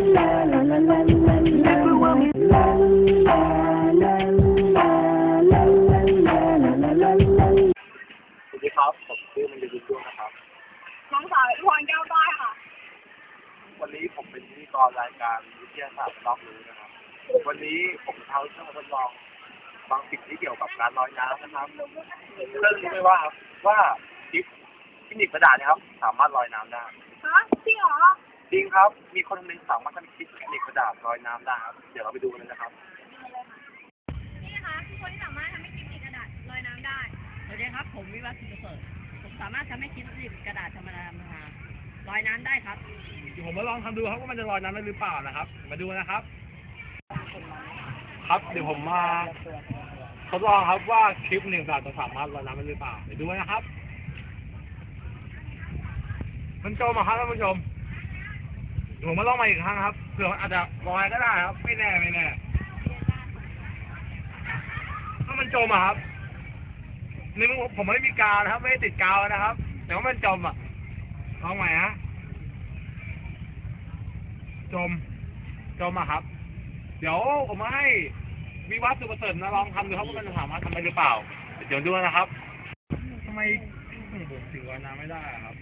สวัสดีครับ ผมชื่อมันยินด้วยนะครับ น้องสาวพรแก้วต้อยค่ะ วันนี้ผมเป็นพิกรรายการวิทยาศาสตร์รอบรู้นะครับ วันนี้ผมจะเท้าเครื่องมาทดลอง บางสิ่งที่เกี่ยวกับการลอยน้ำนะครับครื่องนี้ไมว่าว่าทิปที่หนีบกระดาษนะครับ สามารถลอยน้ำได้ ฮะจริงเหรอ จริงครับ มีคนหนึ่งสามารถทำคลิปหนีบกระดาษลอยน้ำได้ครับ เดี๋ยวเราไปดูกันเลยนะครับ นี่นะคะคือคนที่สามารถทำให้กิมมิกกระดาษลอยน้ำได้ สวัสดีครับ ผมวิวัฒน์สุประเสริฐผมสามารถทำให้คิดสิบกระดาษธรรมดาธรรมดาลอยน้ำได้ครับ เดี๋ยวผมมาลองทำดูครับว่ามันจะลอยน้ำได้หรือเปล่านะครับ มาดูนะครับ ครับเดี๋ยวผมมาทดลองครับว่าคลิปหนึ่งบาทจะสามารถลอยน้ำได้หรือเปล่าเดี๋ยวดูนะครับ มันจมอะครับท่านผู้ชมเดี๋ยว ผมมาลองมาอีกครั้งครับเผื่อมันอาจจะลอยก็ได้ครับ ไม่แน่ไม่แน่ ถ้ามันจมอะครับนี่ผมไม่มีกาวนะครับ ไม่ได้ติดกาวนะครับ แต่ว่ามันจมอะลองใหม่ฮะจม จมอะครับ เดี๋ยวผมให้วิวัฒน์สุประเสริฐนะลองทำดูครับว่ามันจะสามารถทำได้หรือเปล่า เดี๋ยวดูนะครับทำไมผมถึงลอยน้ำไม่ได้ครับ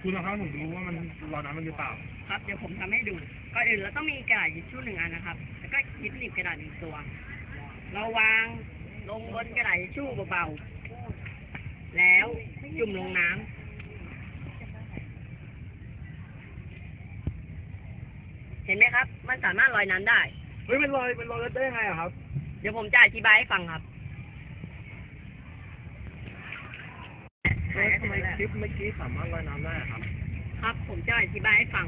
คุณนะครับผมรู้ว่ามันลอยน้ำได้หรือเปล่า ครับเดี๋ยวผมทำให้ดูก่อนอื่นเราต้องมีกระดาษทิชชู่หนึ่งอันนะครับ แล้วก็คิดหนีบกระดาษหนึ่งตัว เราวางลงบนกระดาษทิชชู่เบาๆแล้วจุ่มลงน้ำเห็นไหมครับ มันสามารถลอยน้ำได้ เฮ้ยมันลอยมันลอยได้ยังไงอะครับ เดี๋ยวผมจะอธิบายให้ฟังครับ แล้วทำไมคลิปเมื่อกี้สามารถลอยน้ำได้ครับ ครับผมจะอธิบายให้ฟัง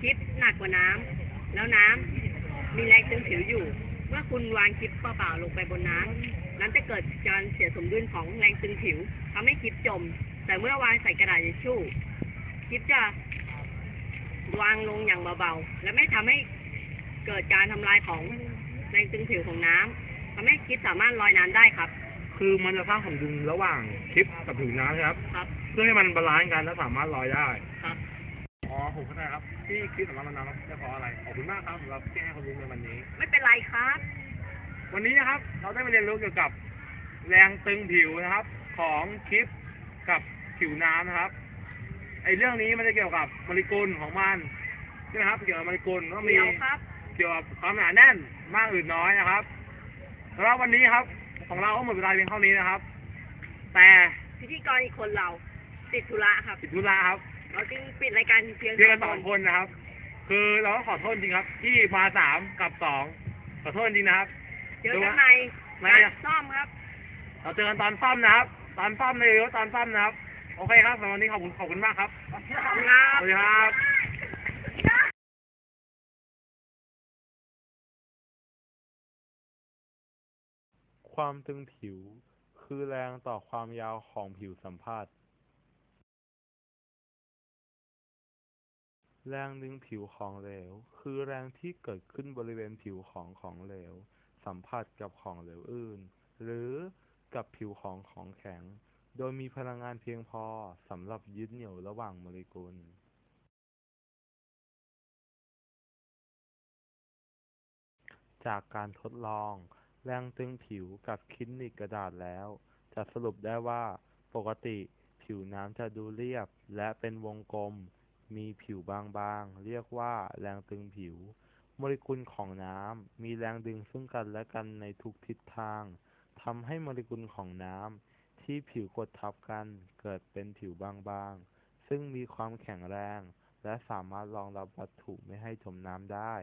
คลิปหนักกว่าน้ำแล้วน้ำมีแรงตึงผิวอยู่ เมื่อคุณวางคลิปเปล่าๆลงไปบนน้ำนั้นจะเกิดการเสียสมดุลของแรงตึงผิวทำให้คลิปจม แต่เมื่อวางใส่กระดาษทิชชู่คลิปจะวางลงอย่างเบาๆ และไม่ทำให้เกิดการทำลายของแรงตึงผิวของน้ำทำให้คลิปสามารถลอยน้ำได้ครับ คือมันจะสร้างสมดุลระหว่างคลิปกับผิวน้ำใช่ไหมครับ ครับ เพื่อให้มันบาลานซ์กันและสามารถลอยได้ ครับ อ๋อผมเข้าใจครับที่คลิปสามารถลอยน้ำได้เพราะอะไร ขอบคุณมากครับสำหรับที่ให้ความรู้ในวันนี้ ไม่เป็นไรครับ วันนี้นะครับ เราได้มาเรียนรู้เกี่ยวกับแรงตึงผิวนะครับ ของคลิปกับผิวน้ำนะครับ ไอเรื่องนี้มันจะเกี่ยวกับโมเลกุลของมันใช่ไหมครับ เกี่ยวกับโมเลกุลก็มีเดี๋ยวครับ เกี่ยวกับความหนาแน่นมากหรือน้อยนะครับสำหรับวันนี้ครับ ของเราก็หมดเวลาเพียงเท่านี้นะครับ แต่พิธีกรอีกคนเราติดธุระครับติดธุระครับ เราจึงปิดรายการเพียงเพียงกันสสอองงคคนนนะครับ คือเราต้องขอโทษจริงครับ ที่มาสามกับสองขอโทษจริงนะครับเจอกันใหม่ไม่การซ่อมครับ เราเจอกันตอนซ่อมนะครับ ตอนซ่อมเลยตอนซ่อมนะครับ โอเคครับสำหรับวันนี้ขอบคุณขอบคุณมากครับ ขอบคุณครัสบ ความตึงผิวคือแรงต่อความยาวของผิวสัมผัสแรงดึงผิวของเหลว คือแรงที่เกิดขึ้นบริเวณผิวของของเหลว สัมผัสกับของเหลวอื่น หรือกับผิวของของแข็ง โดยมีพลังงานเพียงพอสำหรับยึดเหนี่ยวระหว่างโมเลกุล จากการทดลอง แรงตึงผิวกับคลินิกกระดาษแล้ว จะสรุปได้ว่า ปกติผิวน้ำจะดูเรียบ และเป็นวงกลม มีผิวบางๆ เรียกว่าแรงตึงผิว โมเลกุลของน้ำมีแรงดึงซึ่งกันและกันในทุกทิศทางทำให้โมเลกุลของน้ำที่ผิวกดทับกันเกิดเป็นผิวบางๆ ซึ่งมีความแข็งแรง และสามารถรองรับวัตถุไม่ให้จมน้ำได้